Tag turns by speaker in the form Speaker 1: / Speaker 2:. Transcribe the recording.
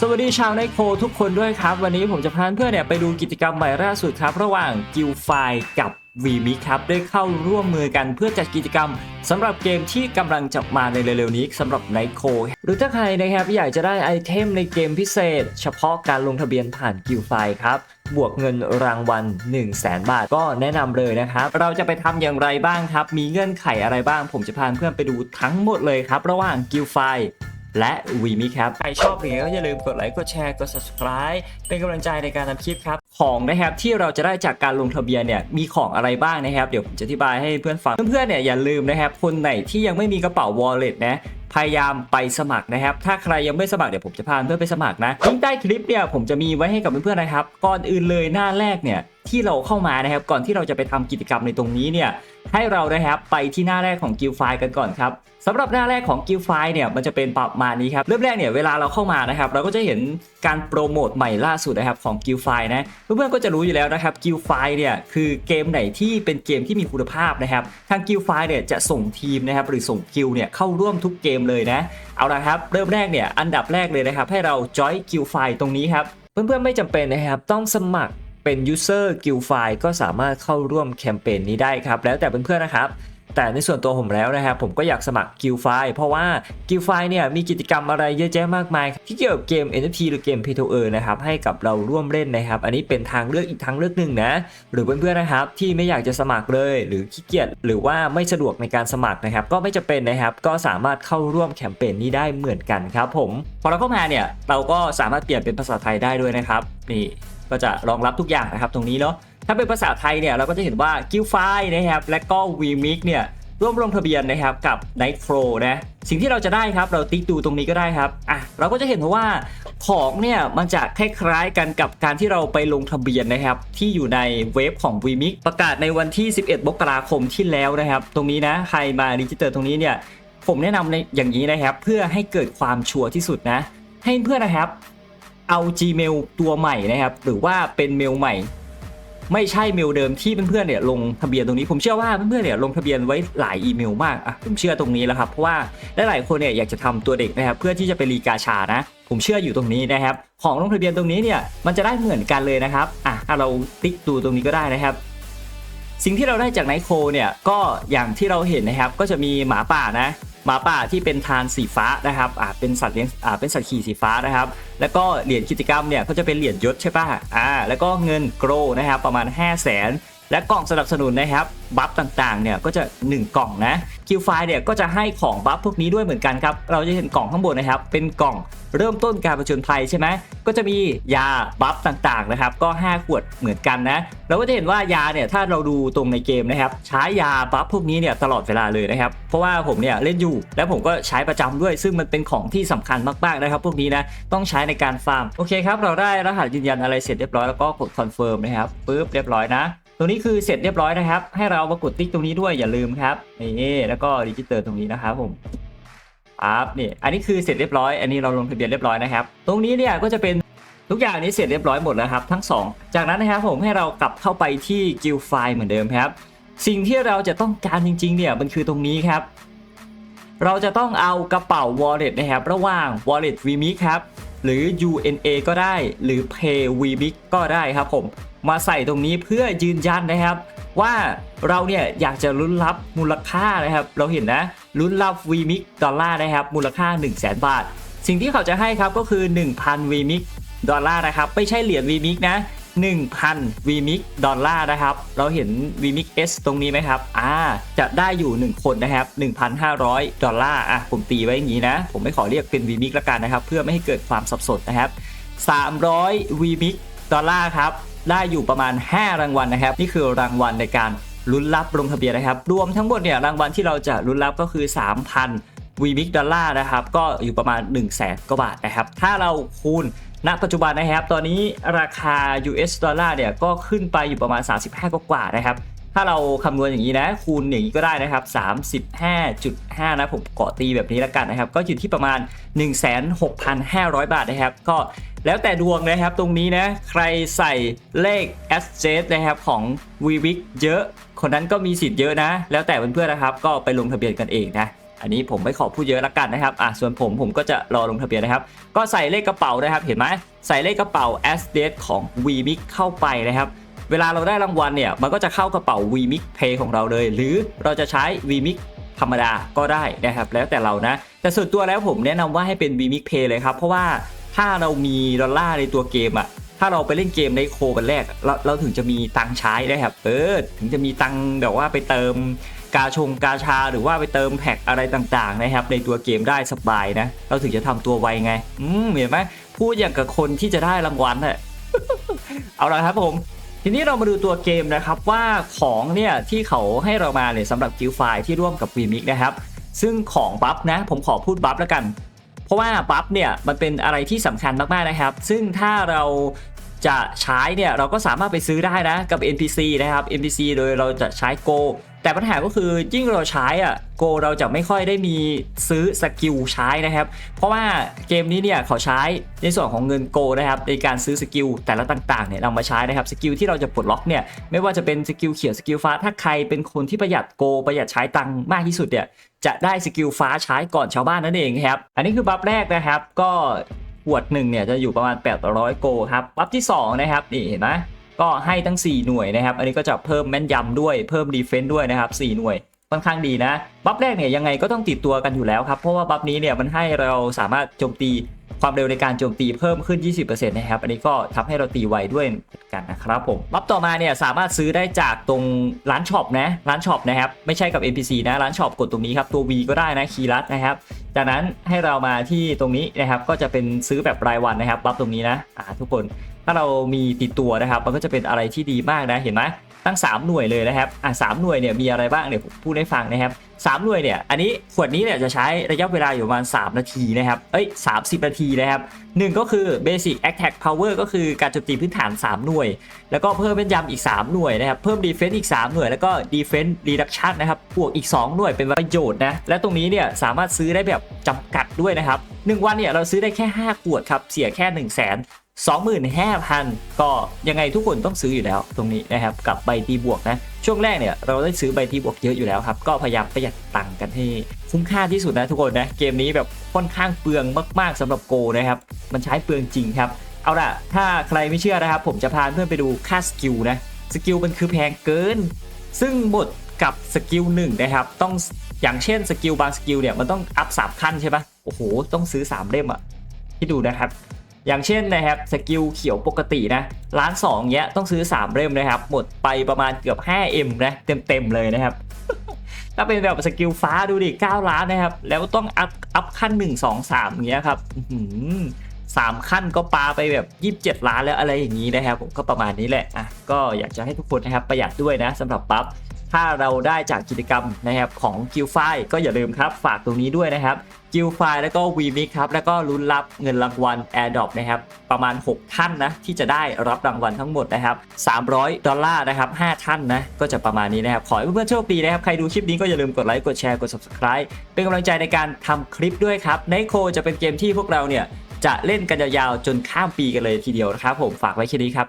Speaker 1: สวัสดีชาวไนโคทุกคนด้วยครับ วันนี้ผมจะพาเพื่อนเนี่ยไปดูกิจกรรมใหม่ล่าสุดครับ ระหว่างกิลไฟกับ v m i ครับได้เข้าร่วมมือกันเพื่อจัดกิจกรรมสำหรับเกมที่กำลังจะมาในเร็วๆนี้สำหรับไนโคหรือถ้าใครนะครับอยากจะได้ไอเทมในเกมพิเศษ เฉพาะการลงทะเบียนผ่านกิลไฟครับบวกเงินรางวัล1 0 0 0 0แบาทก็แนะนำเลยนะครับ เราจะไปทำอย่างไรบ้างครับ มีเงื่อนไขอะไรบ้าง ผมจะพาเพื่อนไปดูทั้งหมดเลยครับ ระหว่างกิลไฟ และวีมิครับ ใครชอบอย่างไรก็อย่าลืมกดไลค์กดแชร์กด subscribe เป็นกำลังใจในการทำคลิปครับ ของนะครับที่เราจะได้จากการลงทะเบียนเนี่ยมีของอะไรบ้างนะครับ เดี๋ยวผมจะอธิบายให้เพื่อนฟังเพื่อนๆเนี่ยอย่าลืมนะครับคนไหนที่ยังไม่มีกระเป๋า wallet นะพยายามไปสมัครนะครับ ถ้าใครยังไม่สมัครเดี๋ยวผมจะพาเพื่อนไปสมัครนะลิงก์ใต้คลิปเนี่ยผมจะมีไว้ให้กับเพื่อนๆนะครับ ก่อนอื่นเลยหน้าแรกเนี่ย ที่เราเข้ามานะครับ ก่อนที่เราจะไปทำกิจกรรมในตรงนี้เนี่ยให้เรานะครับไปที่หน้าแรกของกิลไฟกันก่อนครับสำหรับหน้าแรกของกิลไฟเนี่ยมันจะเป็นประมาณนี้ครับเริ่มแรกเนี่ยเวลาเราเข้ามานะครับ เราก็จะเห็นการโปรโมทใหม่ล่าสุดนะครับของกิลไฟนะเพื่อนๆก็จะรู้อยู่แล้วนะครับกิลไฟเนี่ยคือเกมไหนที่เป็นเกมที่มีคุณภาพนะครับทางกิลไฟเนี่ยจะส่งทีมนะครับหรือส่งกิลเนี่ยเข้าร่วมทุกเกมเลยนะเอาละครับเริ่มแรกเนี่ยอันดับแรกเลยนะครับให้เราจอยกิลไฟตรงนี้ครับเพื่อนๆไม่จำเป็นนะครับต้องสมัคร เป็นยูเซอร์กิลไฟก็สามารถเข้าร่วมแคมเปญนี้ได้ครับ แล้วแต่เพื่อนๆนะครับแต่ในส่วนตัวผมแล้วนะครับผมก็อยากสมัครกิลไฟเพราะว่ากิลไฟเนี่ยมีกิจกรรมอะไรเยอะแยะมากมาย ที่เกี่ยวกับเกม NFT หรือเกม p พ to e นะครับให้กับเราร่วมเล่นนะครับ อันนี้เป็นทางเลือกอีกทางเลือกหนึ่งนะหรือเพื่อนๆนะครับที่ไม่อยากจะสมัครเลยหรือขี้เกียจหรือว่าไม่สะดวกในการสมัครนะครับ ก็ไม่จะเป็นนะครับก็สามารถเข้าร่วมแคมเปญนี้ได้เหมือนกันครับผมพอเราเข้ามาเนี่ยเราก็สามารถเปลี่ยนเป็นภาษาไทยได้ด้วยนะครับนี่ ก็จะรองรับทุกอย่างนะครับตรงนี้เนาะถ้าเป็นภาษาไทยเนี่ยเราก็จะเห็นว่ากิลไฟนะครับและก็ v m i x เนี่ยร่วมลงทะเบียนนะครับกับ Night Pro นะสิ่งที่เราจะได้ครับเราติ๊กดูตรงนี้ก็ได้ครับอะเราก็จะเห็นว่าของเนี่ยมันจะคล้ายๆกันกับการที่เราไปลงทะเบียนนะครับ ที่อยู่ในเว็บของ v m i x ประกาศในวันที่ 11มกราคมที่แล้วนะครับ ตรงนี้นะใครมาดิจิเตอร์ตรงนี้เนี่ยผมแนะนำในอย่างนี้นะครับ เพื่อให้เกิดความชัวร์ที่สุดนะ ให้เพื่อนนะครับ เอา Gmail ตัวใหม่นะครับ หรือว่าเป็นเมลใหม่ ไม่ใช่เมลเดิมที่เพื่อนๆเนี่ยลงทะเบียนตรงนี้ผมเชื่อว่าเพื่อนๆเนี่ยลงทะเบียนไว้หลายอีเมลมากอะผมเชื่อตรงนี้แล้วครับเพราะว่าหลายๆคนเนี่ยอยากจะทำตัวเด็กนะครับเพื่อที่จะไปรีกาชานะ ผมเชื่ออยู่ตรงนี้นะครับ ของลงทะเบียนตรงนี้เนี่ยมันจะได้เหมือนกันเลยนะครับอะเราติ๊กดูตรงนี้ก็ได้นะครับสิ่งที่เราได้จากไนโคเนี่ยก็อย่างที่เราเห็นนะครับก็จะมีหมาป่านะ หมาป่าที่เป็นทานสีฟ้านะครับอ่าเป็นสัตว์เลี้ยงอ่าเป็นสัตว์ขี่สีฟ้านะครับ แล้วก็เหรียญกิจกรรมเนี่ยก็จะเป็นเหรียญยศใช่ป่ะอ่าแล้วก็เงินโกรนะครับประมาณ 5 0 0แสน และกล่องสนับสนุนนะครับบัฟต่างๆเนี่ยก็จะ 1 กล่องนะคิวไฟเนี่ยก็จะให้ของบัฟพวกนี้ด้วยเหมือนกันครับเราจะเห็นกล่องข้างบนนะครับ เป็นกล่องเริ่มต้นการประจนภัยใช่ไหมก็จะมียาบัฟต่างๆนะครับ ก็ 5 ขวดเหมือนกันนะเราก็จะเห็นว่ายาเนี่ยถ้าเราดูตรงในเกมนะครับ ใช้ยาบัฟพวกนี้เนี่ยตลอดเวลาเลยนะครับ เพราะว่าผมเนี่ยเล่นอยู่ แล้วผมก็ใช้ประจำด้วย ซึ่งมันเป็นของที่สำคัญมากๆนะครับ พวกนี้นะต้องใช้ในการฟาร์มโอเคครับเราได้รหัสยืนยันอะไรเสร็จเรียบร้อยแล้วก็กดคอนเฟิร์มนะครับปึ๊บเรียบร้อยนะ ตรงนี้คือเสร็จเรียบร้อยนะครับ ให้เรามากดติ๊กตรงนี้ด้วยอย่าลืมครับนี่แล้วก็ดิจิเตอร์ตรงนี้นะครับผมปั๊บนี่อันนี้คือเสร็จเรียบร้อย อันนี้เราลงทะเบียนเรียบร้อยนะครับ ตรงนี้เนี่ยก็จะเป็นทุกอย่างนี้เสร็จเรียบร้อยหมดแล้วครับ ทั้งสองจากนั้นนะครับผมให้เรากลับเข้าไปที่กิลไฟเหมือนเดิมครับ สิ่งที่เราจะต้องการจริง ๆ เนี่ยมันคือตรงนี้ครับ เราจะต้องเอากระเป๋า wallet นะครับ ระหว่าง wallet vmix ครับ หรือ UNA ก็ได้ หรือ Pay vmix ก็ได้ครับผม มาใส่ตรงนี้เพื่อยืนยันนะครับ ว่าเราเนี่ยอยากจะลุ้นรับมูลค่านะครับ เราเห็นนะลุ้นรับ vmix ดอลลาร์นะครับมูลค่า 1 0 0 0 0แบาท สิ่งที่เขาจะให้ครับก็คือ 1,000 vmix ดอลลาร์นะครับไม่ใช่เหรียญ vmix นะ1,000 vmix ดอลลาร์นะครับ เราเห็น vmix s ตรงนี้ไหมครับ อ่า จะได้อยู่ 1 คนนะครับ 1,500 ดอลลาร์ อะ ผมตีไว้อย่างนี้นะ ผมไม่ขอเรียกเป็น vmix ละกันนะครับ เพื่อไม่ให้เกิดความสับสนนะครับ 300 vmix ดอลลาร์ครับ ได้อยู่ประมาณ 5 รางวัลนะครับ นี่คือรางวัลในการลุ้นรับลงทะเบียนนะครับ รวมทั้งหมดเนี่ยรางวัลที่เราจะลุ้นรับก็คือ 3,000วีมิกดอลลาร์นะครับ ก็อยู่ประมาณ 1 0 0 0 0แสนกว่าบาทนะครับ ถ้าเราคูณณปัจจุบันนะครับ ตอนนี้ราคา US ดอลลาร์เนี่ยก็ขึ้นไปอยู่ประมาณ 35 กว่าๆนะครับถ้าเราคำนวณอย่างนี้นะคูณอย่างนี้ก็ได้นะครับ 35.5 นะผมเกาะตีแบบนี้แล้วกันนะครับ ก็อยู่ที่ประมาณ 16,500 บาทนะครับ ก็ แล้วแต่ดวงนะครับตรงนี้นะ ใครใส่เลข s j นะครับของ v w i k เยอะ คนนั้นก็มีสิทธิ์เยอะนะ แล้วแต่เพื่อนๆนะครับ ก็ไปลงทะเบียนกันเองนะอันนี้ผมไม่ขอพูดเยอะละกันนะครับ อะ ส่วนผมผมก็จะรอลงทะเบียนนะครับ ก็ใส่เลขกระเป๋านะครับ เห็นไหม ใส่เลขกระเป๋า s d a t ของ v m i x เข้าไปนะครับ เวลาเราได้รางวัลเนี่ย มันก็จะเข้ากระเป๋า v m i x Pay ของเราเลย หรือเราจะใช้ v m i x ธรรมดาก็ได้นะครับ แล้วแต่เรานะ แต่ส่วนตัวแล้วผมแนะนำว่าให้เป็น v m i x Pay เลยครับ เพราะว่า ถ้าเรามีดอลลาร์ในตัวเกมอะถ้าเราไปเล่นเกมในโควันแรกเราเราถึงจะมีตังใช้นะครับ เออ ถึงจะมีตังแบบว่าไปเติมกาชงกาชาหรือว่าไปเติมแพ็กอะไรต่างๆนะครับ ในตัวเกมได้สบายนะ เราถึงจะทำตัวไวไง อืมเห็นไหมพูดอย่างกับคนที่จะได้รางวัลน่ะเอาละครับผม ทีนี้เรามาดูตัวเกมนะครับว่าของเนี่ยที่เขาให้เรามาเนี่ยสำหรับกิลไฟที่ร่วมกับ v m i x นะครับ ซึ่งของบัฟนะ ผมขอพูดบัฟแล้วกัน เพราะว่าบัฟเนี่ยมันเป็นอะไรที่สำคัญมากๆนะครับ ซึ่งถ้าเราจะใช้เนี่ยเราก็สามารถไปซื้อได้นะกับ NPC นะครับ NPC โดยเราจะใช้ Go แต่ปัญหาก็คือยิ่งเราใช้อะ Go เราจะไม่ค่อยได้มีซื้อสกิลใช้นะครับ เพราะว่าเกมนี้เนี่ยเขาใช้ในส่วนของเงิน Go นะครับในการซื้อสกิลแต่ละต่างๆเนี่ยนำมาใช้นะครับสกิลที่เราจะปลดล็อกเนี่ยไม่ว่าจะเป็นสกิลเขียวสกิลฟ้าถ้าใครเป็นคนที่ประหยัด Go ประหยัดใช้ตังค์มากที่สุดเนี่ยจะได้สกิลฟ้าใช้ก่อนชาวบ้านนั่นเองครับอันนี้คือบัฟแรกนะครับก็ขวดหนึ่งเนี่ยจะอยู่ประมาณ 800 โกครับบัฟที่2นะครับนี่เห็นไหม ก็ให้ทั้ง 4 หน่วยนะครับ อันนี้ก็จะเพิ่มแม่นยำด้วยเพิ่มดีเฟนต์ด้วยนะครับ4หน่วยค่อนข้างดีนะ บัฟแรกเนี่ยยังไงก็ต้องติดตัวกันอยู่แล้วครับ เพราะว่าบัฟนี้เนี่ยมันให้เราสามารถโจมตีความเร็วในการโจมตีเพิ่มขึ้น 20%นะครับ อันนี้ก็ทำให้เราตีไวด้วยกันนะครับผม บัฟต่อมาเนี่ยสามารถซื้อได้จากตรงร้านช็อปนะ ร้านช็อปนะครับ ไม่ใช่กับ NPC นะ ร้านช็อปกดตรงนี้ครับ ตัว V ก็ได้นะ คีรัดนะครับ จากนั้นให้เรามาที่ตรงนี้นะครับ ก็จะเป็นซื้อแบบรายวันนะครับ บัฟตรงนี้นะ อ่าทุกคน ถ้าเรามีติดตัวนะครับ มันก็จะเป็นอะไรที่ดีมากนะเห็นไหมตั้ง 3 หน่วยเลยนะครับอ่าสหน่วยเนี่ยมีอะไรบ้างเนี่ยผมพูดให้ฟังนะครับ3หน่วยเนี่ยอันนี้ขวดนี้เนี่ยจะใช้ระยะเวลาอยู่ประมาณ 3 นาทีนะครับเอ้ย30 นาทีนะครับหนึ่งก็คือ Basic Attack Power ก็คือการโจมตีพื้นฐาน 3 หน่วย แล้วก็เพิ่มเป็นยำอีก 3 หน่วยนะครับเพิ่ม Defense อีก 3 หน่วย แล้วก็ Defense Reduction นะครับบวกอีก 2 หน่วยเป็นประโยชน์นะและตรงนี้เนี่ยสามารถซื้อได้แบบจำกัดด้วยนะครับ1วันเนี่ยเราซื้อได้แค่ 5 ขวดครับเสียแค่ 1 0 0 0 0แ25,000 ก็ยังไงทุกคนต้องซื้ออยู่แล้วตรงนี้นะครับกับใบตีบวกนะ ช่วงแรกเนี่ยเราได้ซื้อใบตีบวกเยอะอยู่แล้วครับ ก็พยายามประหยัดตังค์กันให้คุ้มค่าที่สุดนะทุกคนนะ เกมนี้แบบค่อนข้างเปลืองมาก ๆสำหรับโกนะครับ มันใช้เปลืองจริงครับ เอาล่ะ ถ้าใครไม่เชื่อนะครับ ผมจะพาเพื่อนไปดูค่าสกิลนะสกิลมันคือแพงเกิน ซึ่งหมดกับสกิลหนึ่งนะครับ ต้องอย่างเช่นสกิลบางสกิลเนี่ยมันต้องอัพสามขั้นใช่ปะโอ้โหต้องซื้อ3เล่มอะที่ดูนะครับ อย่างเช่นนะครับสกิลเขียวปกตินะล้านสองเนี้ยต้องซื้อ 3 เล่มนะครับ หมดไปประมาณเกือบ 5M นะเต็มๆเลยนะครับถ้าเป็นแบบสกิลฟ้าดูดิ9ล้านนะครับ แล้วต้องอัพอัพขั้น 1 2 3อย่างเงี้ยครับสามขั้นก็ปาไปแบบ 27 ล้านแล้วอะไรอย่างนี้นะครับผมก็ประมาณนี้แหละอะก็อยากจะให้ทุกคนนะครับประหยัดด้วยนะสำหรับปั๊บ ถ้าเราได้จากกิจกรรมนะครับของกิลไฟก็อย่าลืมครับฝากตรงนี้ด้วยนะครับกิลไฟแล้วก็วีมิกครับแล้วก็ลุ้นรับเงินรางวัล AirDrop นะครับประมาณ 6 ท่านนะที่จะได้รับรางวัลทั้งหมดนะครับ300 ดอลลาร์นะครับ5ท่านนะก็จะประมาณนี้นะครับขอให้เพื่อนๆโชคดีนะครับใครดูคลิปนี้ก็อย่าลืมกดไลค์กดแชร์กด subscribe เป็นกำลังใจในการทำคลิปด้วยครับในโคจะเป็นเกมที่พวกเราเนี่ยจะเล่นกันยาวๆจนข้ามปีกันเลยทีเดียวนะครับผมฝากไว้แค่นี้ครับ